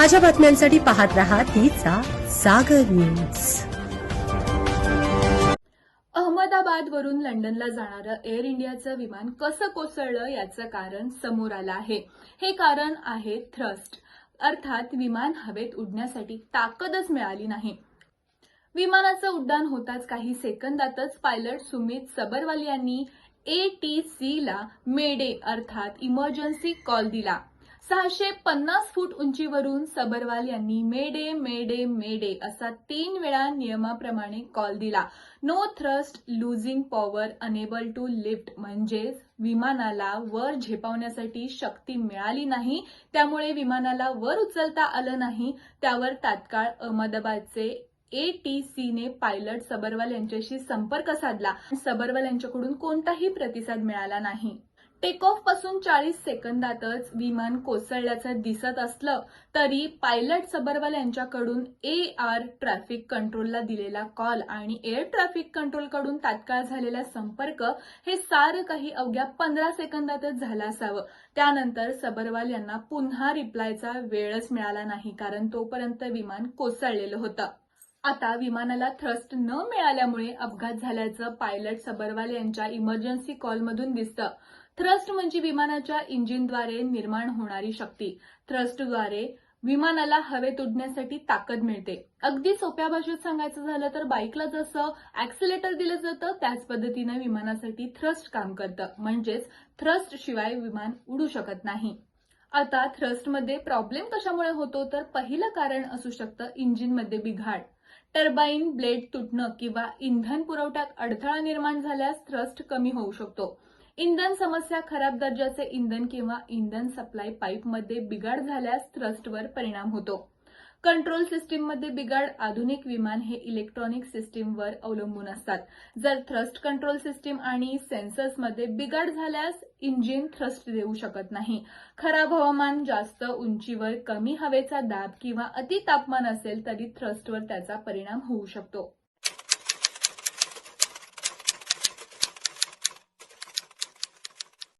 ताज्या बातम्यांसाठी पाहत राहा तिचा सागर न्यूज. अहमदाबादवरून लंडनला जाणारं एअर इंडियाचं विमान कसं कोसळलं याचं कारण समोर आलं आहे. हे कारण आहे थ्रस्ट. अर्थात विमान हवेत उडण्यासाठी ताकदच मिळाली नाही. विमानाचं उड्डाण होताच काही सेकंदातच पायलट सुमित सबरवाल यांनी ए टी ला मेडे अर्थात इमर्जन्सी कॉल दिला. सहाशे पन्नास फूट उंचीवरून सबरवाल यांनी मेडे मेडे मेडे असा तीन वेळा नियमाप्रमाणे कॉल दिला. No thrust losing power unable to lift म्हणजेच विमानाला वर झेपावण्यासाठी शक्ती मिळाली नाही. त्यामुळे विमानाला वर उचलता आलं नाही. त्यावर तात्काळ अहमदाबादचे ए टी सीने पायलट सबरवाल यांच्याशी संपर्क साधला. सबरवाल यांच्याकडून कोणताही प्रतिसाद मिळाला नाही. टेक ऑफपासून चाळीस सेकंदातच विमान कोसळल्याचं दिसत असलं तरी पायलट सबरवाल यांच्याकडून ए आर ट्रॅफिक कंट्रोलला दिलेला कॉल आणि एअर ट्रॅफिक कंट्रोलकडून तात्काळ झालेला संपर्क हे सारं काही अवघ्या पंधरा सेकंदातच झालं असावं. त्यानंतर सबरवाल यांना पुन्हा रिप्लायचा वेळच मिळाला नाही कारण तोपर्यंत विमान कोसळलेलं होतं. आता विमानाला थ्रस्ट न मिळाल्यामुळे अपघात झाल्याचं पायलट सबरवाल यांच्या इमर्जन्सी कॉलमधून दिसतं. थ्रस्ट म्हणजे विमानाच्या इंजिनद्वारे निर्माण होणारी शक्ती. थ्रस्टद्वारे विमानाला हवेत उडण्यासाठी ताकद मिळते. अगदी सोप्या भाषेत सांगायचं झालं तर बाईकला जसं ऍक्सिलेटर दिलं जातं त्याच पद्धतीनं विमानासाठी थ्रस्ट काम करतं. म्हणजेच थ्रस्ट शिवाय विमान उडू शकत नाही. आता थ्रस्टमध्ये प्रॉब्लेम कशामुळे होतो? तर पहिलं कारण असू शकतं इंजिनमध्ये बिघाड. टर्बाईन ब्लेड तुटणं किंवा इंधन पुरवठ्यात अडथळा निर्माण झाल्यास थ्रस्ट कमी होऊ शकतो. इंधन समस्या खराब दर्जाचे इंधन किंवा इंधन सप्लाय पाईपमध्ये बिघाड झाल्यास थ्रस्टवर परिणाम होतो. कंट्रोल सिस्टीममध्ये बिघाड आधुनिक विमान हे इलेक्ट्रॉनिक सिस्टीमवर अवलंबून असतात. जर थ्रस्ट कंट्रोल सिस्टीम आणि सेन्सर्समध्ये बिघाड झाल्यास इंजिन थ्रस्ट देऊ शकत नाही. खराब हवामान जास्त उंचीवर कमी हवेचा दाब किंवा अति तापमान असेल तरी थ्रस्टवर त्याचा परिणाम होऊ शकतो.